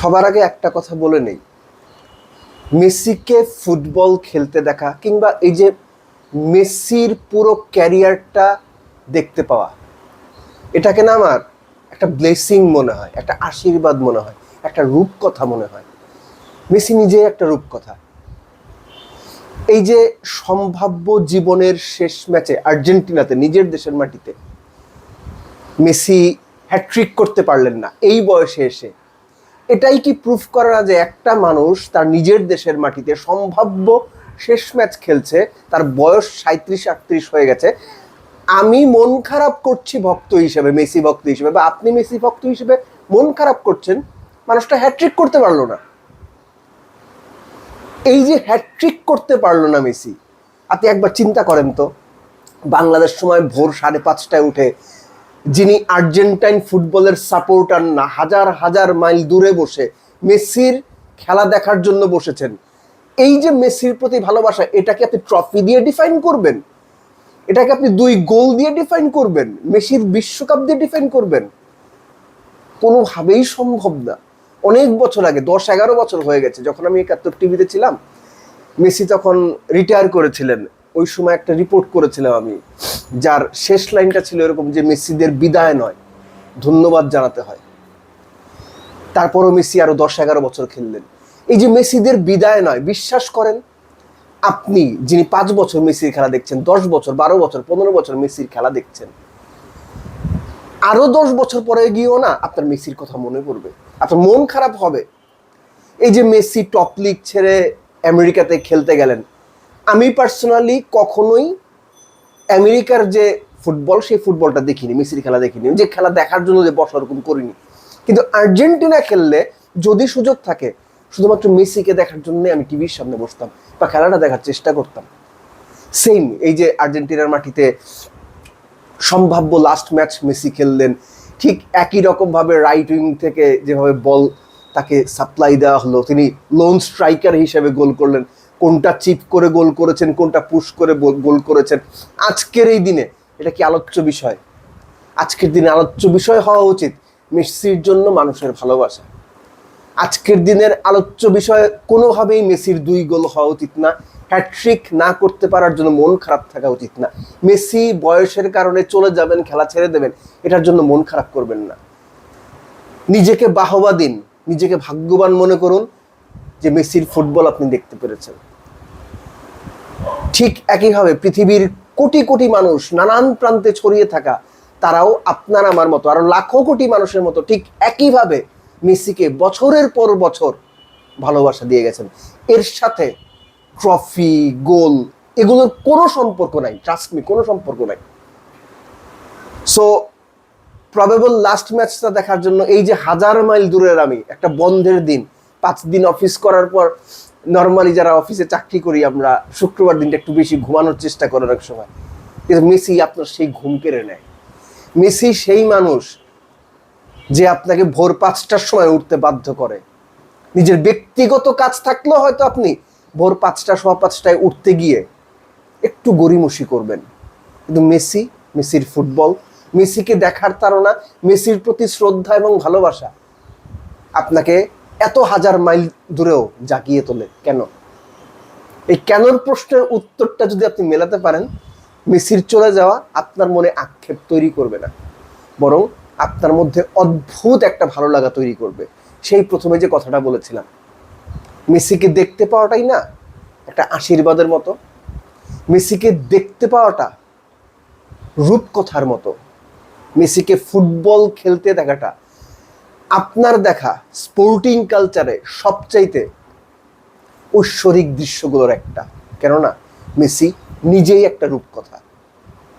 সবার আগে একটা কথা বলে নেই। মেসিকে ফুটবল খেলতে দেখা কিংবা এই যে মেসির পুরো ক্যারিয়ারটা দেখতে পাওয়া, এটাকে না আমার একটা ব্লেসিং মনে হয়, একটা আশীর্বাদ মনে হয়, একটা রূপকথা মনে হয়। মেসি নিজে একটা রূপকথা। এই যে সম্ভাব্য জীবনের শেষ ম্যাচে আর্জেন্টিনাতে, নিজের দেশের মাটিতে, মেসি হ্যাট্রিক করতে পারলেন না, এই বয়সে এসে। এটাই কি প্রুফ করে যে একটা মানুষ তার নিজের দেশের মাটিতে সম্ভাব্য শেষ ম্যাচ খেলছে, তার বয়স সাঁত্রিশ আটত্রিশ হয়ে গেছে? আমি মন খারাপ করছি ভক্ত হিসেবে, মেসি ভক্ত হিসেবে, বা আপনি মেসি ভক্ত হিসেবে মন খারাপ করছেন, মানুষটা হ্যাট্রিক করতে পারল না। এই যে হ্যাট্রিক করতে পারল না মেসি, আপনি একবার চিন্তা করেন তো, বাংলাদেশ সময় ভোর সাড়ে পাঁচটায় উঠে যিনি আর্জেন্টাইন ফুটবলের সাপোর্টার না, হাজার হাজার মাইল দূরে বসে মেসির খেলা দেখার জন্য বসেছেন। এই যে মেসির প্রতি ভালোবাসা এটাকে আপনি ট্রফি দিয়ে ডিফাইন করবেন? এটাকে আপনি দুই গোল দিয়ে ডিফাইন করবেন? মেসির বিশ্বকাপ দিয়ে ডিফাইন করবেন? কোনোভাবেই সম্ভব না। অনেক বছর আগে, দশ এগারো বছর হয়ে গেছে, যখন আমি একাত্তর টিভিতে ছিলাম, মেসি তখন রিটায়ার করেছিলেন। ওই সময় একটা রিপোর্ট করেছিলাম আমি, যার শেষ লাইনটা ছিল এরকম যে মেসিদের বিদায় নয়, ধন্যবাদ জানাতে হয়। তারপরও মেসি আরও দশ এগারো বছর খেললেন। এই যে মেসিদের বিদায় নয়, বিশ্বাস করেন, আপনি যিনি পাঁচ বছর মেসির খেলা দেখছেন, দশ বছর, বারো বছর, পনেরো বছর মেসির খেলা দেখছেন, আরও দশ বছর পরে গিয়েও না, আপনার মেসির কথা মনে পড়বে, আপনার মন খারাপ হবে। এই যে মেসি টপ লিগ ছেড়ে আমেরিকাতে খেলতে গেলেন আমি পার্সোনালি কখনোই আমেরিকার যে ফুটবল, সেই ফুটবলটা দেখিনি, মেসির খেলা দেখিনি। যে খেলা দেখার জন্য যে বসা ওরকম করিনি। কিন্তু আর্জেন্টিনা খেললে যদি সুযোগ থাকে, শুধুমাত্র মেসিকে দেখার জন্য আমি টিভির সামনে বসতাম বা খেলাটা দেখার চেষ্টা করতাম। সেম এই যে আর্জেন্টিনার মাটিতে সম্ভাব্য লাস্ট ম্যাচ মেসি খেললেন, ঠিক একই রকমভাবে রাইট উইং থেকে যেভাবে বল তাকে সাপ্লাই দেওয়া হলো, তিনি লোন স্ট্রাইকার হিসেবে গোল করলেন। কোনটা চিপ করে গোল করেছেন, কোনটা পুশ করে গোল করেছেন। আজকের এই দিনে এটা কি আলোচ্য বিষয়? আজকের দিনে আলোচ্য বিষয় হওয়া উচিত মেসির জন্য মানুষের ভালোবাসা। আজকের দিনের আলোচ্য বিষয় কোনোভাবেই মেসির দুই গোল হওয়া উচিত না। হ্যাট্রিক না করতে পারার জন্য মন খারাপ থাকা উচিত না। মেসি বয়সের কারণে চলে যাবেন, খেলা ছেড়ে দেবেন, এটার জন্য মন খারাপ করবেন না। নিজেকে বাহবা দিন, নিজেকে ভাগ্যবান মনে করুন। যে মেসির ফুটবল আপনি দেখতে পেরেছেন। ঠিক একইভাবে পৃথিবীর কোটি কোটি মানুষ, নানান প্রান্তে ছড়িয়ে থাকা, তারাও আপনার আমার মতো, আরও লাখো কোটি মানুষের মতো ঠিক একইভাবে মেসিকে বছরের পর বছর ভালোবাসা দিয়ে গেছেন। এর সাথে ট্রফি, গোল, এগুলোর কোনো সম্পর্ক নাই ট্রাস্ট মি কোনো সম্পর্ক নাই। সো প্রবেবল লাস্ট ম্যাচটা দেখার জন্য এই যে হাজার মাইল দূরের আমি, একটা বন্ধের দিন পাঁচ দিন অফিস করার পর নর্মালি যারা অফিসে চাকরি করি আমরা, শুক্রবার দিনটা একটু বেশি ঘুমানোর চেষ্টা করার এক সময়। কিন্তু মেসি আপনার সেই ঘুম কেড়ে নেয়। মেসি সেই মানুষ যে আপনাকে ভোর পাঁচটার সময় উঠতে বাধ্য করে। নিজের ব্যক্তিগত কাজ থাকলেও হয়তো আপনি ভোর পাঁচটা, সোয়া পাঁচটায় উঠতে গিয়ে একটু গড়িমসি করবেন। কিন্তু মেসি, মেসির ফুটবল, মেসিকে দেখার তারা মেসির প্রতি শ্রদ্ধা এবং ভালোবাসা আপনাকে এত হাজার মাইল দূরেও জাগিয়ে তোলে, কেন? এই কেনর প্রশ্নের উত্তরটা যদি আপনি মেলাতে পারেন, মেসির চলে যাওয়া আপনার মনে আক্ষেপ তৈরি করবে না। বরং আপনার মধ্যে অদ্ভুত একটা ভালো লাগা তৈরি করবে। সেই প্রথমে যে কথাটা বলেছিলাম, মেসিকে দেখতে পাওয়াটাই না, একটা আশীর্বাদের মতো। মেসিকে দেখতে পাওয়াটা রূপকথার মতো। মেসিকে ফুটবল খেলতে দেখাটা আপনার দেখা স্পোর্টিং কালচারে সবচাইতে ঐশ্বরিক দৃশ্যগুলোর একটা। কেননা মেসি নিজেই একটা রূপকথা।